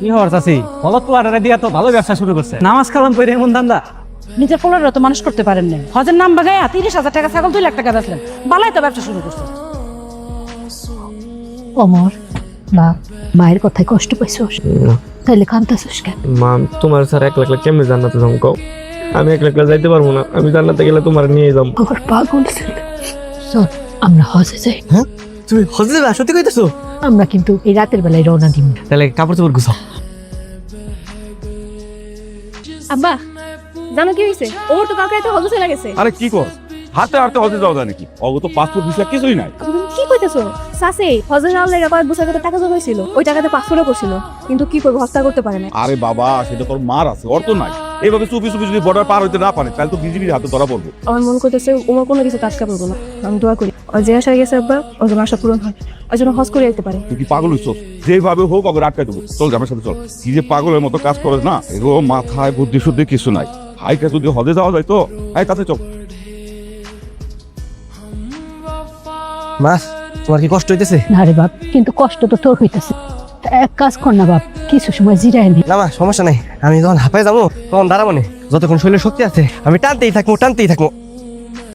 কি হওয়ার চাষি হলত পোলারে দিয়া তো ভালো ব্যবসা শুরু করছে। নামাজ কালাম করে এমন ধান্দা নিজের তো মানুষ করতে পারেন না হজের নাম বাগায় তিরিশ হাজার টাকা ছাগল দুই লাখ টাকা বেচলেন। বালাই তো ব্যবসা শুরু করছে। অমর মা মায়ের কথায় কষ্ট পাইছোস? তাইলে কান্তাছোস কেন? মা তোমার স্যার এক লাখ লাখ কেমনি জান্নাতে যাম কও? আমি এক লাখ লাখ যাইতে পারব না। আমি জান্নাতে গেলে তোমার নিয়ে যাম আমার পাগল ছিল। চল আমরা হজে যাই। তুমি হজে সত্যি কইতেছো? আমরা কিন্তু এই রাতের বেলায় রওনা দিব তাহলে কাপড় চোপড় গুছাও। আব্বা জানো কি হয়েছে ওর তো হলদে চলে গেছে। আরে কি কর? হাতে হাতে হতে যাওয়া যায় নাকি? অগত পাসপোর্ট ভিসা কিছুই নাই। কি কইতেছো? সাসে কয়েক বছর আগে টাকা জমাইছিল। ওই টাকাতে পাসপোর্টও করছিল। কিন্তু কি করব হস্তা করতে পারে না। আরে বাবা সেটা তোর মার আছে অর্থ নাই। এইভাবে চুপি চুপি যদি বর্ডার পার হইতে না পারে তাহলে তো বিজিবির হাতে ধরা পড়ব। আমার মন করতেছে ওমর কোনো কিছু কাজ কাপড় না। আমি দোয়া করি। ও যে আশা গেছে আব্বা ওর যেন আশা পূরণ হয় ওই জন্য হজ করে যেতে পারে। তুই কি পাগল হইছ? যেভাবে হোক অগর আটকাই দেবো। চল আমার সাথে চল। কি যে পাগলের মতো কাজ করে না এগো মাথায় বুদ্ধি শুদ্ধি কিছু নাই। হাইটা যদি হদে যাওয়া যায় তো? হাই তাতে চল। মা তোমার কি কষ্ট হইতেছে? না রে বাপ কিন্তু কষ্ট তো তোর হইতেছে। এক কাজ কর না বাপ কিছু সময় জিরায় নি। না মা সমস্যা নাই। আমি যখন হাঁপাই যাব তখন দাঁড়াবো না। যতক্ষণ শরীরে শক্তি আছে আমি টানতেই থাকব টানতেই থাকব।